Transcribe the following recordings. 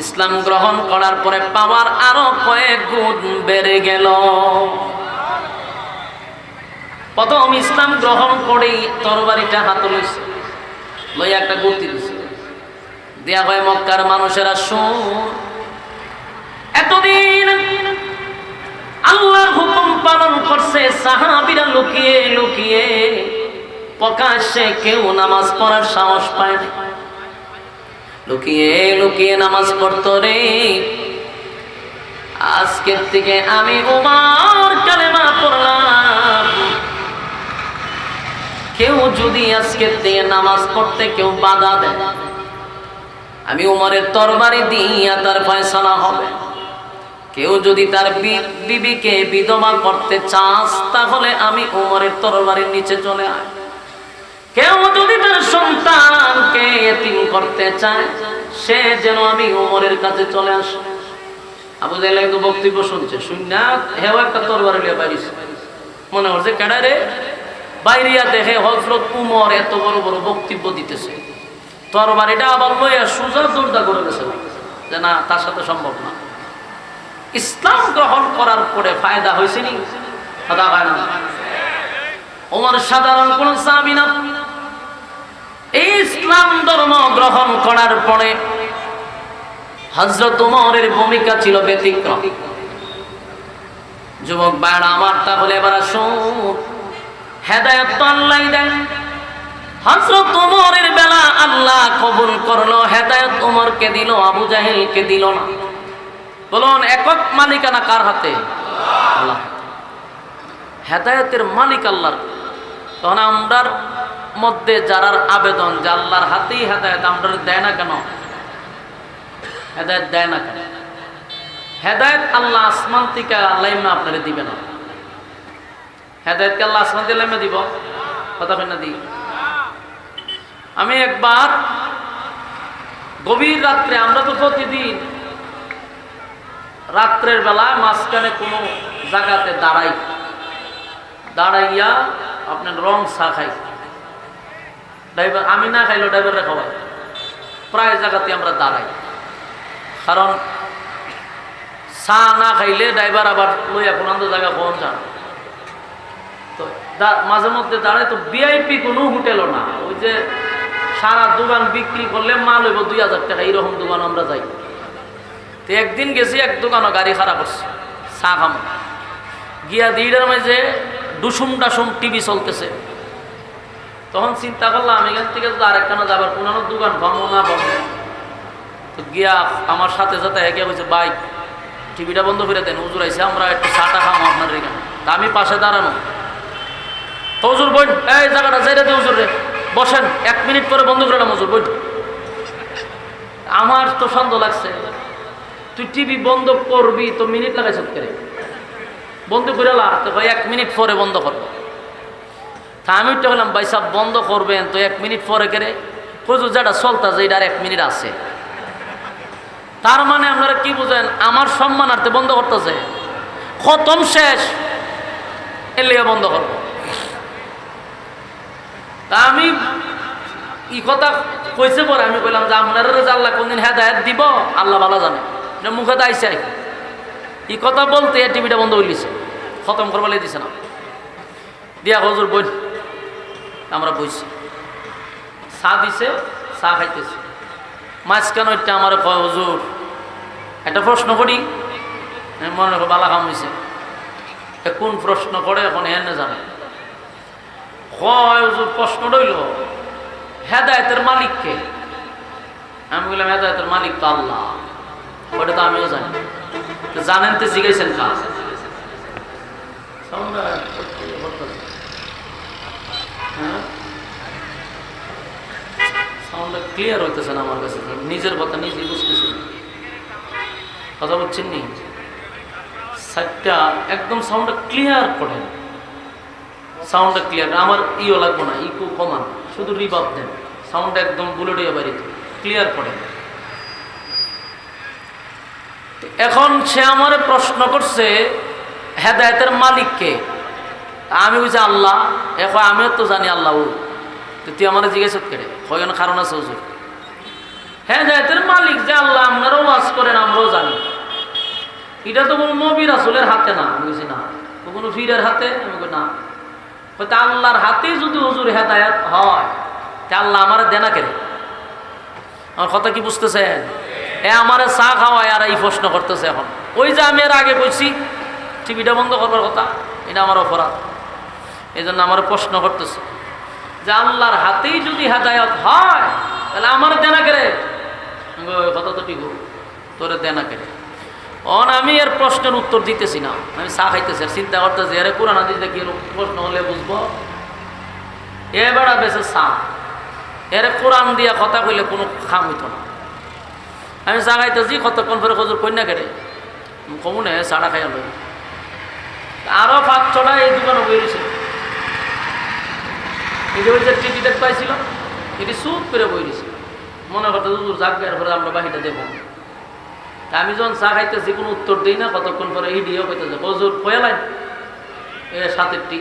ইসলাম গ্রহণ করার পরে পাওয়ার আরও কয়েক গুণ বেড়ে গেল। প্রথম ইসলাম গ্রহণ করেই তরবারিটা হাতে লইছে, লইয়া একটা গুর্তি দিছে। দেয়া হয় মক্কার মানুষেরা, শুন, এতদিন আল্লাহর হুকুম পালন করছে, সাহাবিরা লুকিয়ে লুকিয়ে প্রকাশ্যে কেউ নামাজ পড়ার সাহস পায় না লুকিয়ে লুকিয়ে নামাজ পড়তো রে। আজকের থেকে আমি উমার কালেমা পড়লাম। কেউ যদি আজকের থেকে নামাজ পড়তে কেউ বাধা দেয়, আমি উমরের তরবারি দিয়া তার ফয়সালা হবে। কেউ যদি তার বিবিকে বিধবা করতে চাস, তাহলে আমি উমরের তরবারির নিচে চলে আয়। কেউ যদি তার সন্তানকে এতিম করতে চায়, সে যেন আমি উমরের কাছে চলে আসে। আবু জাহেল একটু বক্তব্য শুনছে, শুননা হেও একটা তরবারি লিয়ে মনে হচ্ছে, কেডা রে? বাইরিয়া দেখে হজরত উমর এত বড় বড় বক্তব্য দিতেছে। আবার লইয়া সুজা করে গেছে যে না, তার সাথে সম্ভব না। ইসলাম গ্রহণ করার পরে ফায়দা হয়েছে নি? হয় না। ওমর সাধারণ কোন সাহাবী ইসলাম ধর্ম গ্রহণ করার পরে হজরত উমরের ভূমিকা ছিল ব্যতিক্রম। যুবক বাইরা আমার তাহলে এবার আসুন। হেদায়ত তো আল্লাহ দেন। হজরত উমরের বেলা আল্লাহ কবুল করল, হেদায়ত উমরকে দিল, আবু জাহিলকে দিল না। বলুন, একক মালিকানা কার হাতে? হেদায়তের মালিক আল্লাহর। তখন আমরার মধ্যে যারার আবেদন যে আল্লাহর হাতেই হেদায়ত, আমরা দেয় না কেন? হেদায়ত দেয় না কেন? হেদায়ত আল্লাহ আসমান থেকে আল্লাহ আপনারা দিবে না। হেদায়তকে আল্লাহ আসমান থেকে লাইমা দিব? কথা না দি। আমি একবার গভীর রাত্রে, আমরা তো প্রতিদিন রাত্রের বেলায় মাঝখানে কোনো জায়গাতে দাঁড়াই। দাঁড়াইয়া আপনার রং চা খাই। ড্রাইভার আমি না খাইলেও ড্রাইভাররা খাওয়াই প্রায় জায়গাতে আমরা দাঁড়াই। কারণ, চা না খাইলে ড্রাইভার আবার লইয়া কোন জায়গা পৌঁছান তো মাঝে মধ্যে দাঁড়ায়, তো ভিআইপি কোনো হোটেলও না। ওই যে সারা দোকান বিক্রি করলে মাল হইব দুই হাজার টাকা, এইরকম দোকান আমরা যাই। তো একদিন গেছি, এক দোকানও গাড়ি খারাপ হচ্ছে। চা খামো। গিয়া দিটার মাঝে ডুসুম ডাসুম টিভি চলতেছে। তখন চিন্তা করলাম, এখান থেকে যদি আরেকখানা যাবার কোনো দোকান ভামো না ভামো তো গিয়া আমার সাথে সাথে হেগে বলছে বাইক টিভিটা বন্ধ করে দেন, হুজুর আইসে আমরা একটু চাটা খামো আপনার এখানে। তা আমি পাশে দাঁড়ানো। তো হুজুর বই এই জায়গাটা যাই রে হুজুর রে, বসেন, এক মিনিট পরে বন্ধ করে না হুজুর বই আমার তো সন্দেহ লাগছে, তুই টিভি বন্ধ করবি, তো মিনিট লাগাইছ করে বন্ধ করে লা এক মিনিট পরে বন্ধ করব। তা আমি তো হলাম, ভাই সাহেব, বন্ধ করবেন তো এক মিনিট পরে করে? হুজুর, যেটা চলতেছে এটার এক মিনিট আছে। তার মানে আপনারা কি বুঝেন, আমার সম্মানার্থে বন্ধ করতেছে। খতম শেষ, এর লেগে বন্ধ করব। তা আমি ই কথা কইছে পরে আমি কইলাম যে, আপনারা যে আল্লাহ কোনদিন হেদায়ত দিব? আল্লাহ ভালো জানে। মুখে কি। ই কথা বলতে টিভিটা বন্ধ হইলিছে খতম করবার দিছে না। দিয়া হজুর বই আমরা বইছি। চা দিছে, চা খাইতেছি। মাঝখানে ওইটা আমার কয়, হজুর, একটা প্রশ্ন করি। মনে রাখো বালা কাম হয়েছে কোন প্রশ্ন করে, এখন এনে জানে। হয় হুজুর, প্রশ্ন রইল, হেদায়তের মালিককে আমি বললাম, হেদায়তের মালিক তো আল্লাহ। ওটা তো আমিও জানি। জানেন তো জিজ্ঞাসেন কা হ্যাঁ সাউন্ডটা ক্লিয়ার হইতেছে না আমার কাছে। নিজের কথা নিজেই বুঝতেছি। কথা বলছেন নি? সাইডটা একদম সাউন্ডটা ক্লিয়ার করেন। সাউন্ডটা ক্লিয়ার আমার ইও লাগবো না, ইকো কমান। শুধু রিবাব দেন। সাউন্ডটা একদম বুলেট হয়ে বাড়িতে ক্লিয়ার করেন। এখন সে আমার প্রশ্ন করছে, হেদায়তের মালিককে আমি বলছি, আল্লাহ। এখন আমিও তো জানি আল্লাহ তুই আমার জিজ্ঞেস কেড়ে হয় কারণ আছে হুজুর। হেদায়তের মালিক যে আল্লাহ আপনারাও ওয়াজ করেন, আমরাও জানি। এটা তো কোনো নবীর আসলের হাতে না বুঝছি না। তো কোনো ফিরের হাতে, আমি না। হয়তো আল্লাহর হাতেই যদি হুজুর হেদায়ত হয়, তা আল্লাহ আমার দেনা কেড়ে আমার কথা কি বুঝতেছেন? এ আমার চা খাওয়ায় আর এই প্রশ্ন করতেছে এখন। ওই যে আমি এর আগে কইছি, টিভিটা বন্ধ করবার কথা, এটা আমার অপরাধ। এই জন্য আমার প্রশ্ন করতেছে। যে আল্লাহর হাতেই যদি হেদায়ত হয়, তাহলে আমার দেনা ওই কথা তো ঠিক তোরে দেনা কেড়ে? অন, আমি এর প্রশ্নের উত্তর দিতেছি না। আমি চা খাইতেছি, আর চিন্তা করতেছি, আরে কোরআন কি এরকম প্রশ্ন হলে বুঝব। এ বেড়া বেছে চা। এর কোরআন দিয়া কথা কইলে কোনো খাম হইতো না। আমি চা খাইতেছি, কতক্ষণ পরে খজুর কন্যা কেড়ে? কমুনে চাটা খাইয়া লই। আরও পাঁচ ছটা এই দোকানে বইছে এই যে ওই যে পাইছিল, এটি সুপ করে বই দিছে মনে করতে হুজুর, যাক এরপরে আমরা বাহিটা দেবো। তা আমি যখন চা খাইতেছি, কোনো উত্তর দিই না, কতক্ষণ পরে এই দিয়েও কইতেছে, হজুর কয়ালাই এ, সাতের টি।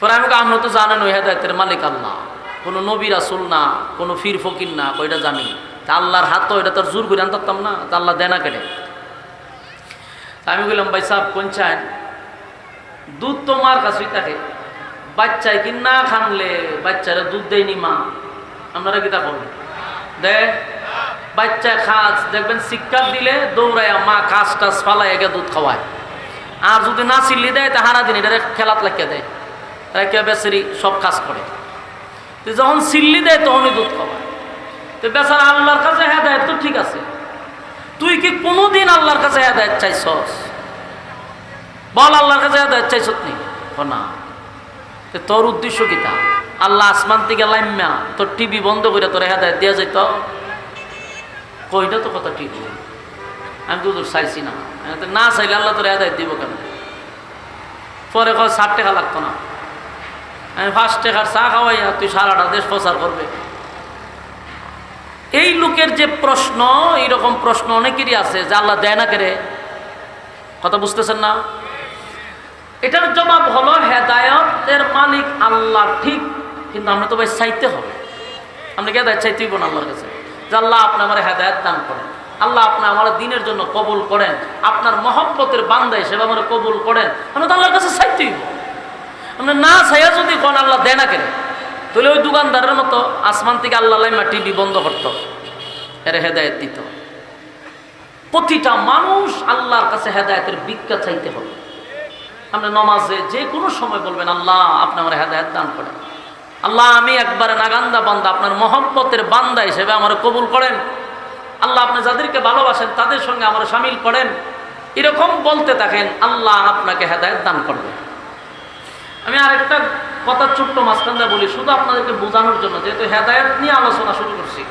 পরে আমি আমরা তো জানেন, ওই হেদায়তের মালিক আল্লাহ। কোনো নবী রাসুল না, কোনো ফির ফকির না ওইটা জানি। তা আল্লাহর হাত তো এটা তোর জোর করে আনতাম না, তা আল্লাহ দেনা কেটে আমি বললাম ভাই সাহেব চান? দুধ তো মার কাছেই থাকে। বাচ্চায় কি না খানলে বাচ্চারা দুধ দেয়নি মা? আপনারা কি তা বলেন? দে বাচ্চা খাস, দেখবেন শিক্ষা দিলে দৌড়ায় মা কাজ টাজ ফালাই একে দুধ খাওয়ায়। আর যদি না চিল্লি দেয়, তা হারা দিন এটা খেলাত লাগিয়ে দেয়। রাখিয়া বেচারি সব কাজ করে। তো যখন চিল্লি দেয়, তখনই দুধ খাওয়ায়। তো বেচারা আল্লাহর কাছে হেদায়ত তো ঠিক আছে। তুই কি কোনোদিন আল্লাহর কাছে হেদায়ত চাইছস? বল, আল্লাহর কাছে হেদায়ত চাইছত নি? না। তোর উদ্দেশ্য কি তা? আল্লাহ আসমান থেকে লাইম্যা, তোর টিভি বন্ধ করে তোর হেদায়ত দেওয়া যাইত? কইটা তো কথা ঠিক আমি তো তোর চাইছি না। না চাইলে আল্লাহ তোর হেদায়ত দিব কেন? পরে কয় ষাট টাকা লাগতো না। আমি পাঁচ টাকার চা খাওয়াইয়া তুই সারাটা দেশ প্রচার করবে। এই লোকের যে প্রশ্ন, এইরকম প্রশ্ন অনেকেরই আছে যে আল্লাহ দেয় না কেরে? কথা বুঝতেছেন না? এটার জবাব হলো হেদায়তের মালিক আল্লাহ ঠিক, কিন্তু আমরা তো ভাই চাইতে হবে। আমরা কি হেদায়ত চাইতেই না আল্লাহর কাছে? যে আল্লাহ আপনি আমার হেদায়ত দান করেন, আল্লাহ আপনি আমার দিনের জন্য কবুল করেন, আপনার মহব্বতের বান্দা হিসেবে আমার কবুল করেন, আমরা তো আল্লাহর কাছে চাইতেই আমরা না চাইয়া যদি কোন আল্লাহ দেয় না কেন? তাহলে ওই দোকানদারের মতো আসমান থেকে আল্লাহ লাইমা টিভি বন্ধ করত, এর হেদায়ত দিত। প্রতিটা মানুষ আল্লাহর কাছে হেদায়তের ভিক্ষা চাইতে হবে। আপনি নমাজে যে কোনো সময় বলবেন, আল্লাহ, আপনি আমার হেদায়ত দান করেন। আল্লাহ, আমি একবারে নাগান্দা বান্দা, আপনার মহব্বতের বান্দা হিসেবে আমার কবুল করেন। আল্লাহ, আপনি যাদেরকে ভালোবাসেন, তাদের সঙ্গে আমার সামিল করেন। এরকম বলতে থাকেন, আল্লাহ, আপনাকে হেদায়ত দান করবেন আমি আরেকটা কথা ছোট্ট মাঝখানটা বলি, শুধু আপনাদেরকে বোঝানোর জন্য, যেহেতু হেদায়ত নিয়ে আলোচনা শুরু করছি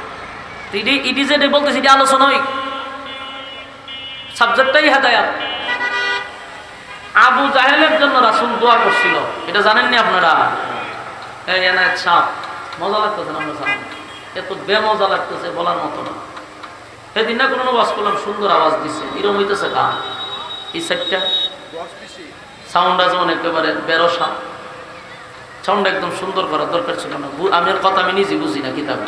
ইডি ইডি যেটা বলতেছি এটি আলোচনাই। সাবজেক্টটাই হেদায়াত। আবু জাহেলের জন্য রাসুল দোয়া করছিল। এটা জানেননি আপনারা? এই সাপ মজা লাগতেছে না আমরা সামনে? এত বেমজা লাগতেছে বলার মতো না। সেদিন না কোনো বাস করলাম, সুন্দর আওয়াজ দিচ্ছে এরকম হইতেছে কা এই সাইডটা? সাউন্ডটা যেমন একেবারে বেরসা। সাউন্ড একদম সুন্দর করার দরকার ছিল না। আমি কথা আমি নিজে বুঝি না কিতাবে।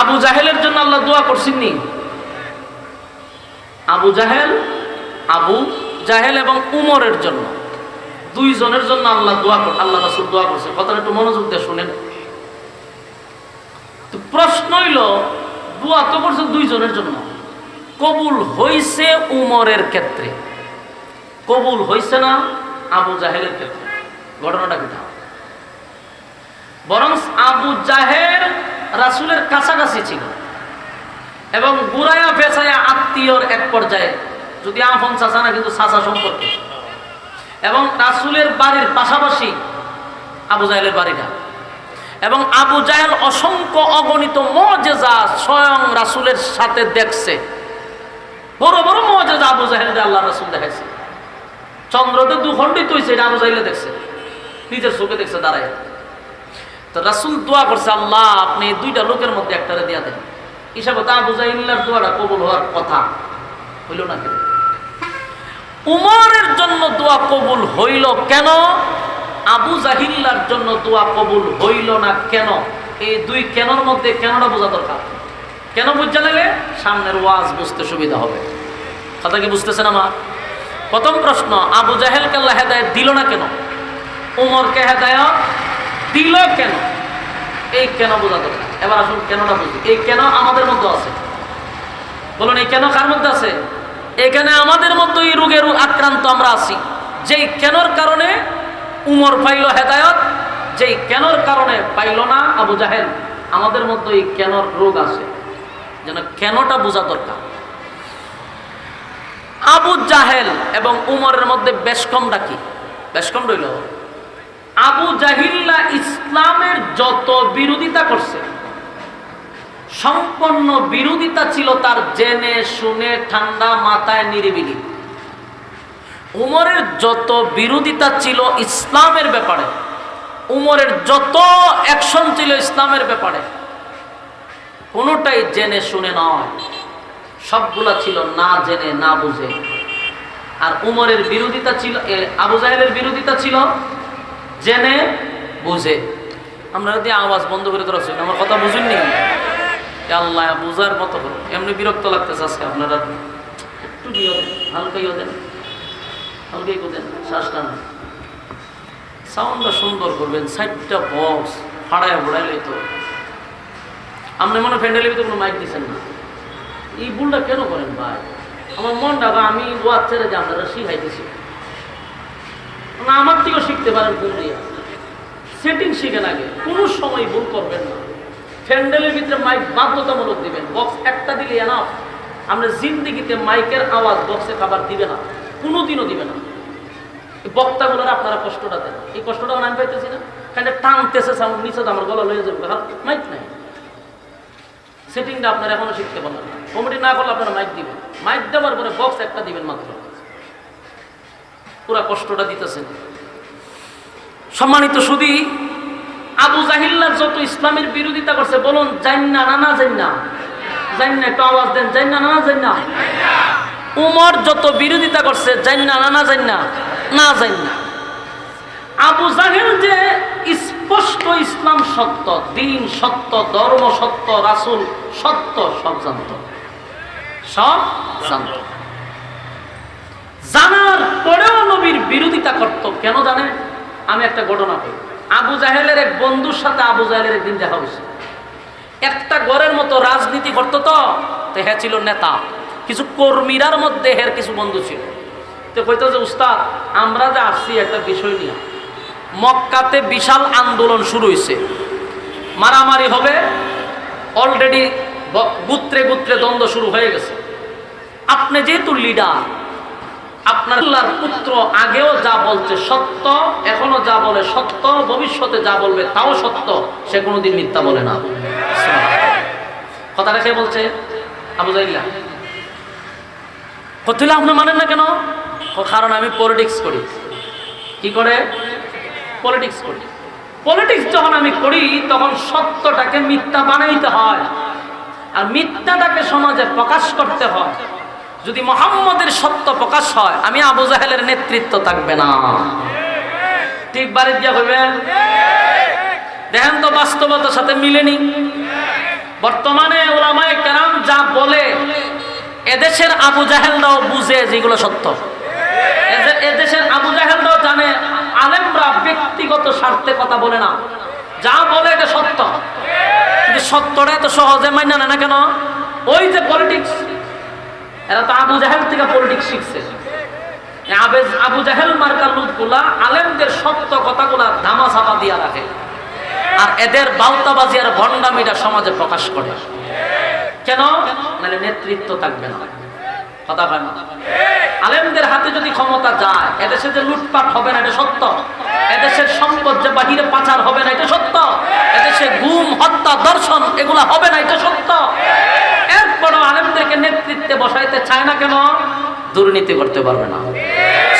আবু জাহেলের জন্য আল্লাহ দোয়া করছেননি? আবু জাহেল আবু জাহেল এবং উমরের জন্য। দুইজনের জন্য আল্লাহ দোয়া কর আল্লাহ রাসুল দোয়া করছে। কথাটা একটু মনোযোগ দিয়ে শুনেন। প্রশ্ন হইল, দোয়া তো করছে দুইজনের জন্য। কবুল হইছে উমরের ক্ষেত্রে? কবুল হইছে না আবু জাহেলের ক্ষেত্রে? ঘটনাটা কিটা বরং আবু জাহেল রাসুলের কাছাকাছি ছিল এবং বুড়ায়া পেছায়া আত্মীয়র এক পর্যায়ে যদি আফন চাচা না, কিন্তু চাচা সম্পর্কে। এবং রাসুলের বাড়ির পাশাপাশি আবু জাহেলের বাড়িটা। এবং আবু জাহেল অসংখ্য অগণিত মজেজা স্বয়ং রাসুলের সাথে দেখছে। বড় বড় মজেজা আবু জাহেল আল্লাহ রাসুল দেখাইছে। চন্দ্রতে দুখণ্ডিত হয়েছে এটা আবু জাহেলে দেখছে। নিজের চোখে দেখছে, দাঁড়ায়। তো রাসুল দোয়া করছে, আল্লাহ, আপনি দুইটা লোকের মধ্যে একটারে দিয়া দেন। হিসাবে তা আবু জাহিল্লার দোয়াটা কবুল হওয়ার কথা। হইল না কেন? উমরের জন্য দোয়া কবুল হইল কেন? আবু জাহিল্লার জন্য দোয়া কবুল হইল না কেন? এই দুই কেনর মধ্যে কেনটা বোঝা দরকার? কেন বুঝতে গেলে সামনের ওয়াজ বুঝতে সুবিধা হবে। কথা কি বুঝতেছেন আমার? প্রথম প্রশ্ন, আবু জাহেলকে আল্লাহ হেদায়ত দিল না কেন? উমরকে হেদায়ত দিল কেন? এই কেন বোঝা দরকার? এবার আসুন কেনটা বুঝি। এই কেন আমাদের মধ্যে আছে? বলুন, এই কেন কার মধ্যে আছে? এখানে আমাদের মতো এই রোগের আক্রান্ত আমরা আছি। যেই কেনর কারণে উমর পাইল হেদায়ত, যেই কেনর কারণে পাইল না আবু জাহেল, আমাদের মধ্যে এই কেনর রোগ আছে। যেন কেনটা বোঝা দরকার। আবু জাহেল এবং উমরের মধ্যে বেশ কমটা কি? বেশ কম রইল, আবু জাহিল্লা ইসলামের যত বিরোধিতা করছে সম্পন্ন বিরোধিতা ছিল তার জেনে, শুনে, ঠান্ডা মাথায়, নিরিবিলি। উমরের যত বিরোধিতা ছিল ইসলামের ব্যাপারে, উমরের যত অ্যাকশন ছিল ইসলামের ব্যাপারে, কোনোটাই জেনে, শুনে নয়। সবগুলা ছিল না জেনে, না বুঝে। আর উমরের বিরোধিতা ছিল আবু জাহেলের বিরোধিতা ছিল জেনে, বুঝে। আমরা যদি আওয়াজ বন্ধ করে তোরা আমার কথা বুঝুননি? আল্লাহ বুঝার মতো করো এমনি বিরক্ত লাগতেছে আজকে আপনারা। একটু ইয়ে দেন দেন। হালকা ইয়ে দেন, শ্বাস টান। সাউন্ডটা সুন্দর করবেন, সাইডটা বক্স, ফাড়ায় ফোড়াইলে তো আপনি মনে ফ্যান্ডেলের ভিতরে কোনো মাইক দিচ্ছেন না। এই ভুলটা কেন করেন ভাই? আমার মনটা বা আমি ওয়াজ ছেড়ে যে আপনারা শিখাইতেছি। আমার থেকেও শিখতে পারেন ভুল দিয়ে। সেটিং শিখেন আগে। কোনো সময় ভুল করবেন না। ফ্যান্ডেলের ভিতরে মাইক বাধ্যতামূলক দিবেন। বক্স একটা দিলে এনাফ আমরা জিন্দিগিতে মাইকের আওয়াজ বক্সে খাবার দিবে না। কোনোদিনও দিবে না। বক্তাগুলোর আপনারা কষ্টটা দেন। এই কষ্টটা আমি পাইতেছি না। খালি টানতেছে সাউন্ড নিচে আমার গলা লয়ে যাবে। মাইক নাই। সেটিংটা আপনারা এখনও শিখতে পারলেন না। কমেডি না করলে আপনারা মাইক দিবেন। মাইক দেওয়ার পরে বক্স একটা দিবেন মাত্র। পুরা কষ্টটা দিতেছেন। সম্মানিত সুদী আবু জাহিল্লার যত ইসলামের বিরোধিতা করছে, বলুন জান না না না জান না জান না একটু আওয়াজ দেন জান না না না জান না উমর যত বিরোধিতা করছে জান না না না জান না না জান না আবু জাহেল যে স্পষ্ট ইসলাম সত্য, দিন সত্য, ধর্ম সত্য, রাসুল সত্য, সব জানত। সব জানত। জানার পরেও নবীর বিরোধিতা করত, কেন জানে আমি একটা ঘটনা করি আবু জাহেলের এক বন্ধুর সাথে আবু জাহেলের একদিন দেখা হয়েছে। একটা গড়ের মতো রাজনীতি করতো তো তো হ্যাঁ ছিল নেতা। কিছু কর্মীরার মধ্যে হের কিছু বন্ধু ছিল। তো কইতো যে, উস্তাদ, আমরা যে আসছি একটা বিষয় নিয়ে। মক্কাতে বিশাল আন্দোলন শুরু হয়েছে মারামারি হবে অলরেডি গুত্রে গুত্রে দ্বন্দ্ব শুরু হয়ে গেছে। আপনি যেহেতু লিডার আপনার পুত্র আগেও যা বলছে সত্য, এখনও যা বলে সত্য, ভবিষ্যতে যা বলবে তাও সত্য, সে কোনোদিন মিথ্যা বলে না। কথা রেখে বলছে? আবু জাইল্লা কতিলা আপনি মানেন না কেন? কারণ আমি পলিটিক্স করি। কি করে? পলিটিক্স করি। পলিটিক্স যখন আমি করি, তখন সত্যটাকে মিথ্যা বানাইতে হয়। আর মিথ্যাটাকে সমাজে প্রকাশ করতে হয়। যদি মোহাম্মদের সত্য প্রকাশ হয়, আমি আবু জাহেলের নেতৃত্ব থাকবে না। ঠিক বাড়ি দিয়া হইবেন দেখেন তো বাস্তবতার সাথে মিলেনি বর্তমানে ওলামায় কেরাম যা বলে, এদেশের আবু জাহেলরাও বুঝে যেগুলো সত্য। এদে- এদেশের আবু জাহেলরাও জানে, আলেমরা ব্যক্তিগত স্বার্থে কথা বলে না। যা বলে এটা সত্য। কিন্তু সত্যটা এত সহজে মান্য না কেন? ওই যে পলিটিক্স এরা তো আবু জাহেল থেকে পলিটিক্স শিখছে। আবু জাহেল মার্কার লোকগুলা আলেমদের সত্য কথাগুলা ধামা চাপা দিয়া রাখে। আর এদের বাউতাবাজি আর ভণ্ডামিটা সমাজে প্রকাশ করে। কেন? মানে নেতৃত্ব থাকবে না। কথা হয় না। আলেমদের হাতে যদি ক্ষমতা যায়, এদেশে যে লুটপাট হবে না, এটা সত্য। এদেশের সম্পদ যে বাহিরে পাচার হবে না, এটা সত্য। এদেশে গুম, হত্যা, দর্শন, এগুলা হবে না, এটা সত্য। এরপরও আলেমদেরকে নেতৃত্বে বসাইতে চায় না কেন? দুর্নীতি করতে পারবে না।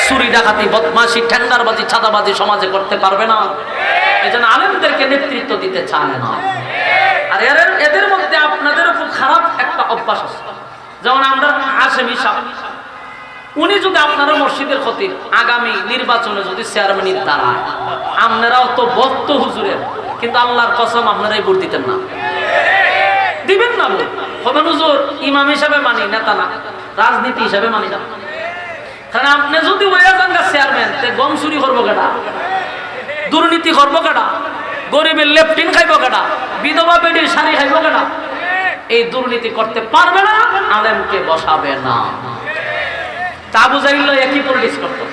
চুরি ডাকাতি বদমাসি ঠেন্ডারবাজি ছাদাবাজি সমাজে করতে পারবে না। এই জন্য আলেমদেরকে নেতৃত্ব দিতে চায় না। আর এর এদের মধ্যে আপনাদেরও খুব খারাপ একটা অভ্যাস আছে। যেমন আমরা আসেমি উনি যদি আপনারা মসজিদের ক্ষতি, আগামী নির্বাচনে যদি চেয়ারম্যানের দাঁড়ায়, আপনারাও তো বক্ত হুজুরের। কিন্তু আল্লাহর কসম, আপনারাই ভোট দিতেন না। দিবেন না হবে হুজুর? ইমাম হিসাবে মানি, নেতা না। রাজনীতি হিসাবে মানি না। কারণ আপনি যদি ওয়া যান চেয়ারম্যান তে গম চুরি করব কেটা দুর্নীতি করব কেটা গরিবের লেফটিন খাইব কেটা বিধবা বেডির শাড়ি খাইব কেটা এই দুর্নীতি করতে পারবে না, আলেমকে বসাবে না। তা বুঝাইল একই পলিটিক্স করতো।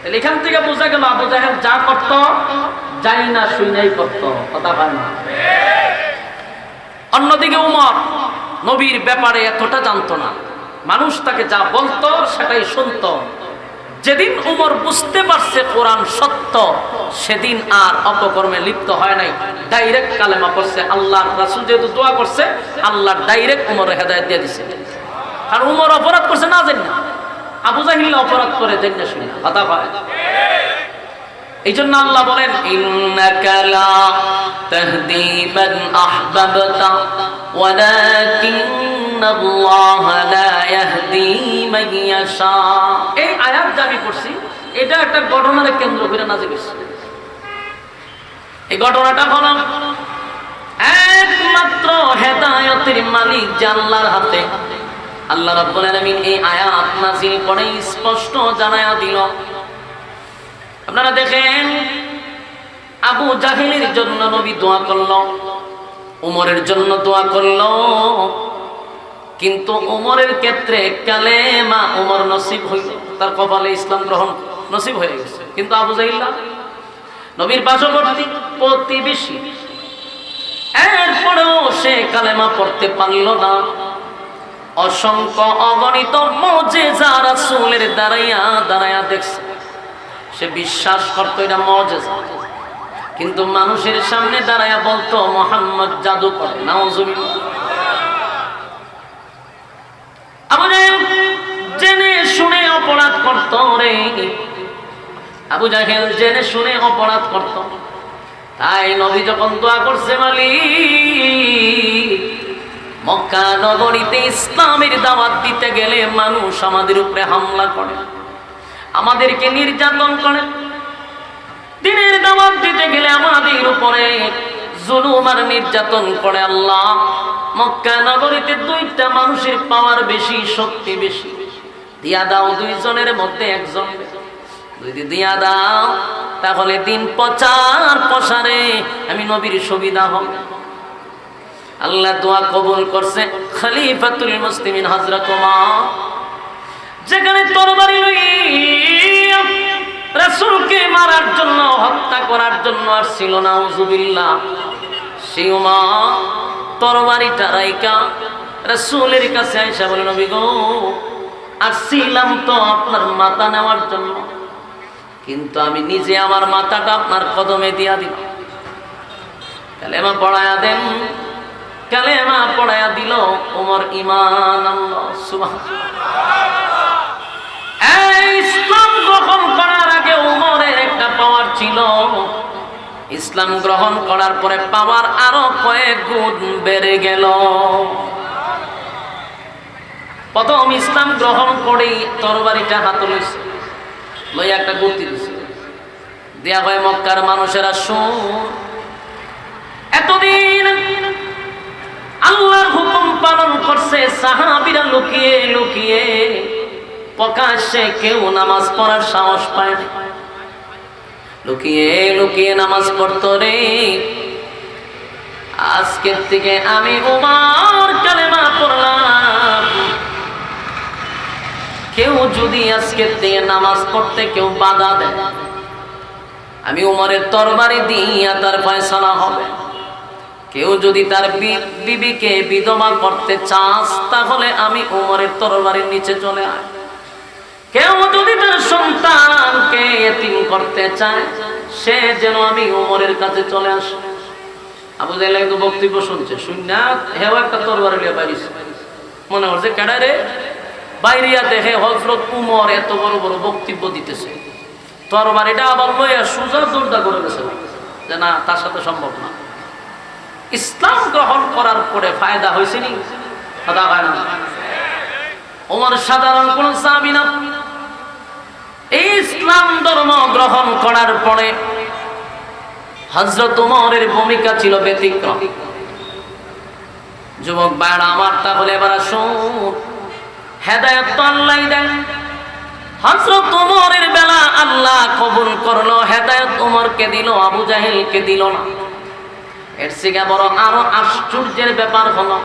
তাহলে এখান থেকে বোঝা গেল আবু জাহেল যা করতো জানি না শুই নাই করতো, কথা পায় না। অন্যদিকে উমর নবীর ব্যাপারে এতটা জানতো না। মানুষ তাকে যা বলতো সেটাই শুনত। যেদিন উমর বুঝতে পারছে কোরআন সত্য, সেদিন আর অপকর্মে লিপ্ত হয় নাই। ডাইরেক্ট কালেমা করছে আল্লাহ রাসুল যেহেতু দোয়া করছে, আল্লাহ ডাইরেক্ট উমর হেদায়ত দিয়ে দিছে। আর উমর অপরাধ করছে না জানি। না আবু জাহিল্লা অপরাধ করে জানি না শুনে কথা পায় এই জন্য আল্লাহ বলেন এই আয়াত আমি পড়ছি, এটা একটা ঘটনার কেন্দ্র করে হয়েছে। এই ঘটনাটা একমাত্র হেদায়তের মালিক আল্লাহর হাতে। আল্লাহ রাব্বুল আলামিন এই আয়াত নাজিল করে স্পষ্ট জানায়া দিল। আপনারা দেখেন আবু জাহিলের জন্য নবী দোয়া করল, উমরের জন্য দোয়া করল, কিন্তু উমরের ক্ষেত্রে কালেমা উমর নসিব হইল, তার কপালে ইসলাম গ্রহণ নসিব হয়ে গেছে। কিন্তু আবু জাহিল্লা নবীর পার্শ্ববর্তী প্রতিবেশী, এরপরেও সে কালেমা পড়তে পারল না। অসংখ্য অগণিত মজে যারা চুলের দাঁড়াইয়া দাঁড়াইয়া দেখছে। সে বিশ্বাস করতো এটা মজেজা। কিন্তু মানুষের সামনে দাঁড়াইয়া বলতো, মোহাম্মদ জাদু করে নাউজুবিল্লাহ শুনে অপরাধ রে। শুনে অপরাধ করত। তাই যখন নগরীতে ইসলামের দাওয়াত দিতে গেলে মানুষ আমাদের উপরে হামলা করে। আমাদেরকে নির্যাতন করে। দিনের দাওয়াত দিতে গেলে আমাদের উপরে জুলুম আর নির্যাতন করে আল্লাহ। মক্কা নগরীতে দুইটা মানুষের পাওয়ার বেশি, শক্তি বেশি। দিয়া দাও দুইজনের মধ্যে একজন। যদি দিয়া দাও, তাহলে দিন প্রচার প্রসারে আমি নবীর সুবিধা হবে। আল্লাহ দোয়া কবুল করছে। খলিফাতুল মুসলিমিন হযরত ওমর যেখানে তরবারি লইয়া রাসূলকে মারার জন্য, হত্যা করার জন্য আসছিল না উজুবিল্লাহ ওমর তরবারিটা রাইকা রাসূলের কাছে আইসা বলে, নবী গো, আসছিলাম তো আপনার মাথা নেওয়ার জন্য, কিন্তু আমি নিজে আমার মাথাটা আপনার কদমে দিয়া দিলাম। কালেমা পড়ায়া দেন কালেমা পড়ায়া দিল ওমর ইমান ইসলাম গ্রহণ করার আগে উমরের একটা পাওয়ার ছিল। ইসলাম গ্রহণ করার পরে পাওয়ার আরও কয়েক গুণ বেড়ে গেল। প্রথম ইসলাম গ্রহণ করেই তরবারিটা হাতে লইয়া একটা গুর্তি দিছে। দেয়া হয় মক্কার মানুষেরা, শুন, এতদিন আল্লাহর হুকুম পালন করছে, সাহাবিরা লুকিয়ে লুকিয়ে প্রকাশ্যে কেউ নামাজ পড়ার সাহস পায় না লুকিয়ে লুকিয়ে নামাজ পড়তো রে। আজকের থেকে আমি উমার কালেমা পড়লাম। কেউ যদি আজকের থেকে নামাজ পড়তে কেউ বাধা দেয়, আমি উমরের তরবারি দিয়া তার ফয়সালা হবে। কেউ যদি তার বিবিকে বিধবা করতে চাস, তাহলে আমি উমরের তরবারির নিচে চলে আয়। কেউ যদি তার সন্তানকে এতিম করতে চায়, সে যেন আমি উমরের কাছে চলে আসে। আবু জাহেল একটু বক্তব্য শুনছে শুননা হেও একটা তরবারি লিয়ে বাইরিছে। মনে হচ্ছে, কেডা রে? বাইরিয়া দেখে হজরত উমর এত বড় বড় বক্তব্য দিতেছে। তরবারিটা আবার লইয়া সুজা দৌড়দা করে গেছে। যে না, তার সাথে সম্ভব না। ইসলাম গ্রহণ করার পরে ফায়দা হয়েছে নি? ওমর সাধারণ কোন ইসলাম ধর্ম গ্রহণ করার পরে হজরত উমরের ভূমিকা ছিল ব্যতিক্রম। যুবক ভাইরা আমার, তাহলে এবার হেদায়ত তো আল্লাহ হজরত উমরের বেলা আল্লাহ কবুল করল, হেদায়ত উমরকে দিল, আবু জাহেলকে দিল না। এর থেকে বড় আরও আশ্চর্যের ব্যাপার হলো